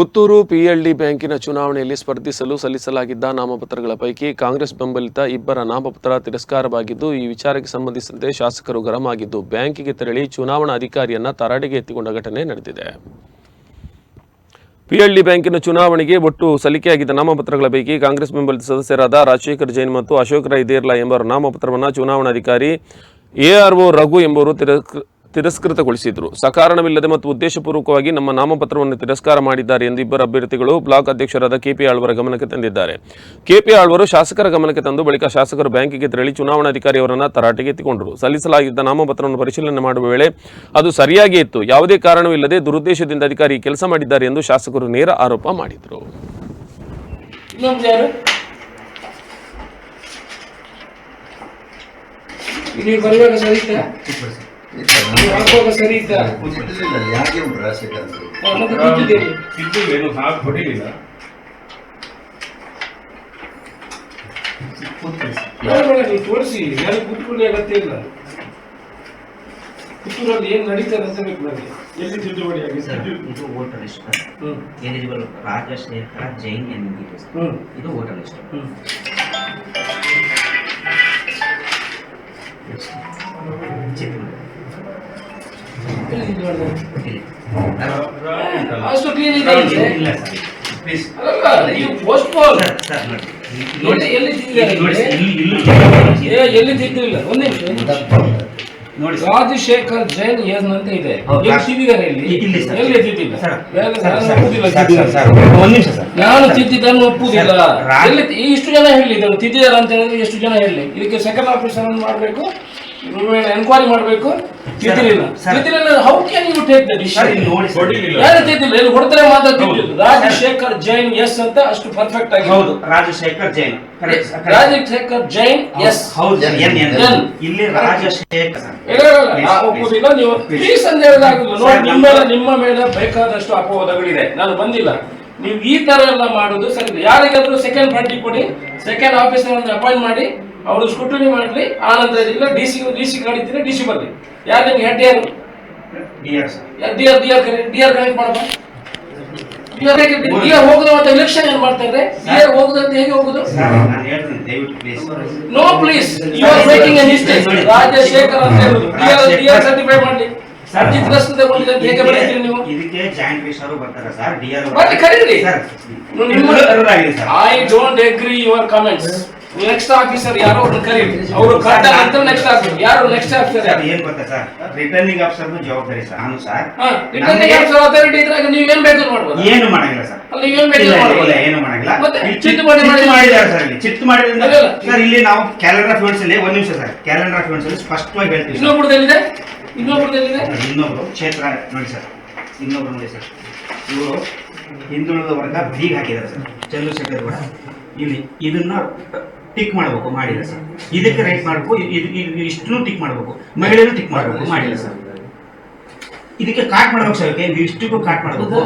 Puttur PLD ಬ್ಯಾಂಕಿನ ಚುನಾವಣೆಯಲ್ಲಿ ಸ್ಪರ್ಧಿಸಲು ಸಲ್ಲಿಸಲಾಗಿದ್ದ ನಾಮಪತ್ರಗಳ ಪೈಕಿ ಕಾಂಗ್ರೆಸ್ ಬೆಂಬಲಿತ ಇಬ್ಬರ ನಾಮಪತ್ರ ತಿರಸ್ಕಾರವಾಗಿದ್ದು, ಈ ವಿಚಾರಕ್ಕೆ ಸಂಬಂಧಿಸಿದಂತೆ ಶಾಸಕರು ಗರಂ ಆಗಿದ್ದು ಬ್ಯಾಂಕಿಗೆ ತೆರಳಿ ಚುನಾವಣಾ ಅಧಿಕಾರಿಯನ್ನ ತರಾಟೆಗೆ ಎತ್ತಿಕೊಂಡ ಘಟನೆ ನಡೆದಿದೆ. ಪಿಎಲ್ಡಿ ಬ್ಯಾಂಕಿನ ಚುನಾವಣೆಗೆ ಒಟ್ಟು ಸಲ್ಲಿಕೆಯಾಗಿದ್ದ ನಾಮಪತ್ರಗಳ ಪೈಕಿ ಕಾಂಗ್ರೆಸ್ ಬೆಂಬಲಿತ ಸದಸ್ಯರಾದ ರಾಜಶೇಖರ್ ಜೈನ್ ಮತ್ತು ಅಶೋಕ್ ರೈ ದೇರ್ಲಾ ಎಂಬ ನಾಮಪತ್ರವನ್ನು ಚುನಾವಣಾಧಿಕಾರಿ ಎಆರ್ಒ ರಘು ಎಂಬುವರು ತಿರಸ್ಕ ತಿರಸ್ಕೃತಗೊಳಿಸಿದರು. ಸಕಾರಣವಿಲ್ಲದೆ ಮತ್ತು ಉದ್ದೇಶಪೂರ್ವಕವಾಗಿ ನಮ್ಮ ನಾಮಪತ್ರವನ್ನು ತಿರಸ್ಕಾರ ಮಾಡಿದ್ದಾರೆ ಎಂದು ಇಬ್ಬರು ಅಭ್ಯರ್ಥಿಗಳು ಬ್ಲಾಕ್ ಅಧ್ಯಕ್ಷರಾದ ಕೆಪಿ ಆಳ್ವರ ಗಮನಕ್ಕೆ ತಂದಿದ್ದಾರೆ. ಕೆಪಿ ಆಳ್ವರು ಶಾಸಕರ ಗಮನಕ್ಕೆ ತಂದು ಬಳಿಕ ಶಾಸಕರು ಬ್ಯಾಂಕಿಗೆ ತೆರಳಿ ಚುನಾವಣಾಧಿಕಾರಿಯವರನ್ನು ತರಾಟೆಗೆ ಎತ್ತಿಕೊಂಡರು. ಸಲ್ಲಿಸಲಾಗಿದ್ದ ನಾಮಪತ್ರವನ್ನು ಪರಿಶೀಲನೆ ಮಾಡುವ ವೇಳೆ ಅದು ಸರಿಯಾಗಿ ಇತ್ತು. ಯಾವುದೇ ಕಾರಣವಿಲ್ಲದೆ ದುರುದ್ದೇಶದಿಂದ ಅಧಿಕಾರಿ ಕೆಲಸ ಮಾಡಿದ್ದಾರೆ ಎಂದು ಶಾಸಕರು ನೇರ ಆರೋಪ ಮಾಡಿದರು. ಸರಿ ಇತ್ತ ಯಾಕೆ ಉಂಟು ರಾಜಶೇಖರ್ ಏನು ಹಾಗೆ ಹೊಡಿಲಿಲ್ಲ. ನೀವು ತೋರಿಸಿ ಯಾರು ಕೂತ್ಕೊಳ್ಳಿ ಅಗತ್ಯ ಇಲ್ಲ. ಪುತ್ತೂರಲ್ಲಿ ಏನ್ ನಡೀತದೆ ಅಂತ ಬೇಕು ನನಗೆ. ಎಲ್ಲಿ ತಿದ್ದುಪಡಿ ಆಗಿದೆ? ಸರ್ ಇದು voter list hmm. Eligible Rajashekara Jain ಎಂದಿದೆ ಇದು ವೋಟರ್ ಲಿಸ್ಟ್ ಹ್ಮ್. ಅಷ್ಟು ಕ್ಲೀನ್ ಇದೆ ಇಲ್ಲಿ. ಇಲ್ಲ ಸರ್ ಪ್ಲೀಸ್ ಅಲ್ಲಲ್ಲ ನೀವು ಪೋಸ್ಟ್ ಪೋನ್ ಸರ್ ಸರ್ ನೋಡಿ ಎಲ್ಲಿ ಎಲ್ಲಿ ಒಂದೇ ನಿಮಿಷ. ನೋಡಿ ರಾಜಶೇಖರ್ ಜೈನ್ ಏನ್ ಅಂತ ಇದೆ. ನಾನು ತಿದ್ದಿದ್ದನ್ನು ಒಪ್ಪುದಿಲ್ಲ ಇಷ್ಟು ಜನ ಹೇಳಿ ತಿದ್ದಿದ್ದಾರೆ ಅಂತ ಹೇಳಿದ್ರೆ ಎಷ್ಟು ಜನ ಹೇಳಿ. ಇದಕ್ಕೆ ಸೆಕೆಂಡ್ ಆಫೀಸರ್ ಅನ್ನು ಮಾಡಬೇಕು. ಎನ್ಕ್ವೈರಿ ಮಾಡಬೇಕು. ತಿದ್ದಿರಲಿಲ್ಲ how can you take the ಹೊಡಿಲಿಲ್ಲ. ಯಾರು ತಿದ್ದಿಲ್ಲ? ಇಲ್ಲಿ ಹೊಡೆದ್ರೆ ಮಾತ್ರ ತಿದ್ದಿದ್ದು. ರಾಜಶೇಖರ್ ಜೈನ್ ಎಸ್ ಅಂತ ಅಷ್ಟು ಪರ್ಫೆಕ್ಟ್ ಆಗಿ ಹೌದು. Rajashekhar Jain. Correct Rajashekhar Jain yes. ಹೌದು. ಇಲ್ಲಿ ರಾಜಶೇಖರ್. ಇಲ್ಲ, ಒಪ್ಪುದಿಲ್ಲ. ನೀವು ಪ್ಲೀಸ್ ಅಂತ ಹೇಳೋದಾಗಿಲ್ಲ ನೋಡಿ ನಿಮ್ಮ ಮೇಲೆ ನಿಮ್ಮ ಮೇಲೆ ಬೇಕಾದಷ್ಟು ಅಪವಾದಗಳಿದೆ. ನಾನು ಬಂದಿಲ್ಲ. ನೀವು ಈ ತರ ಎಲ್ಲ ಮಾಡುದು ಸರಿ. ಯಾರಿಗಾದ್ರೂ ಸೆಕೆಂಡ್ ಪಾರ್ಟಿ ಕೊಡಿ. ಸೆಕೆಂಡ್ ಆಫೀಸರ್ ಅನ್ನು ಅಪಾಯಿಂಟ್ ಮಾಡಿ. ಅವರು ಸ್ಕ್ರೂಟನಿ ಮಾಡಲಿ ಆ ನಂತರ ಇಲ್ಲ ಡಿ ಸಿ ಡಿ ಸಿ ಕಡಿತೀನಿ ಡಿ ಸಿ ಬರ್ಲಿ ಯಾರು ನಿಮ್ಗೆ ಹೆಡ್ ಯಾರು? D R D R D R connect ಮಾಡಪ್ಪ ಡಿ ಆರ್ ಹೋಗುದು ಮತ್ತೆ ಎಲೆಕ್ಷನ್ ಏನ್ ಮಾಡ್ತಾ ಇದ್ರೆ ಡಿ ಆರ್ ಹೋಗುದು ಅಂತ ಹೇಗೆ ಹೋಗುದು? ನಾನು ಹೇಳ್ತೀನಿ ದಯವಿಟ್ಟು please no please you are making a mistake Rajashekhar ಅಂತ ಹೇಳುದು. D R D R certify ಮಾಡಲಿ. ಅರ್ಜಿ ತಿರಸ್ಕೃತ ಅಂತ ಹೇಗೆ ಬರೀತೀರಿ ನೀವು? ಇದಕ್ಕೆ ಜಾಯಿಂಟ್ ಬರ್ತಾರೆ ಸರ್ ಬರ್ಲಿ, ಕರೀರಿ. I don't agree your comments next officer ಯಾರೋ ಅವ್ರನ್ನ ಕರೀರಿ. ಅವರು ಕರೆಕ್ಟ್ ಅಂತ ನೆಕ್ಸ್ಟ್ ಆಫೀಸರ್ ಯಾರು ನೆಕ್ಸ್ಟ್ ಆಫೀಸರ್ ಸರ್ ಏನ್ ಗೊತ್ತಾ ಸರ್? ರಿಟರ್ನಿಂಗ್ ಆಫೀಸರ್ ಜವಾಬ್ದಾರಿ ಸರ್. ನಾನು ಸರ್ ರಿಟರ್ನಿಂಗ್ ಆಫೀಸರ್ ಅಥಾರಿಟಿ ಇದ್ರಾಗ ನೀವು ಏನ್ ಬೇಕು ಮಾಡ್ಬೋದು? ಏನು ಮಾಡಂಗಿಲ್ಲ ಸರ್. ಅಲ್ಲಿ ಏನ್ ಬೇಕು ಬೇಕಾದ್ರೂ ಮಾಡ್ಬೋದು? ಏನು ಮಾಡಂಗಿಲ್ಲ. ಮತ್ತೆ ಮಾಡಿ ಮಾಡಿ. ಮಾಡಿದ್ದಾರೆ ಸರ್ ಇಲ್ಲಿ. ಚಿತ್ತು ಮಾಡಿದ್ರಿಂದ. ಸರ್ ಇಲ್ಲಿ ನಾವು ಕ್ಯಾಲೆಂಡರ್ ಫೀಲ್ಡ್ಸ್ ಅಲ್ಲಿ ಒಂದ್ ನಿಮಿಷ ಸರ್. ಕ್ಯಾಲೆಂಡರ್ ಫೀಲ್ಡ್ಸ್ ಅಲ್ಲಿ ಸ್ಪಷ್ಟವಾಗಿ ಹೇಳ್ತೀವಿ ಇನ್ನೊಬ್ಬರದಲ್ಲಿದೆ ಇನ್ನೊಬ್ರದಲ್ಲಿದೆ ಇನ್ನೊಬ್ರು ಕ್ಷೇತ್ರ ನೋಡಿ ಸರ್. ಇನ್ನೊಬ್ರು ನೋಡಿ ಸರ್. ಇವರು ಹಿಂದುಳಿದ ವರ್ಗ ಬೀಗ್ ಹಾಕಿದ್ದಾರೆ ಸರ್. ಚಂದ್ರಶೇಖರ್ ಕೂಡ ಇಲ್ಲಿ ಇದನ್ನ ಟಿಕ್ ಮಾಡಬೇಕು, ಮಾಡಿಲ್ಲ ಸರ್. ಇದಕ್ಕೆ ರೈಟ್ ಮಾಡಬೇಕು ಇಷ್ಟು ಟಿಕ್ ಮಾಡಬೇಕು. ಮಹಿಳೆಯರು ಟಿಕ್ ಮಾಡಬೇಕು, ಮಾಡಿಲ್ಲ ಸರ್. ಇದಕ್ಕೆ ಕಾಟ್ ಮಾಡ್ಬೇಕು ಸರ್ ಇಷ್ಟಕ್ಕೂ ಕಾಟ್ ಮಾಡಬೇಕು.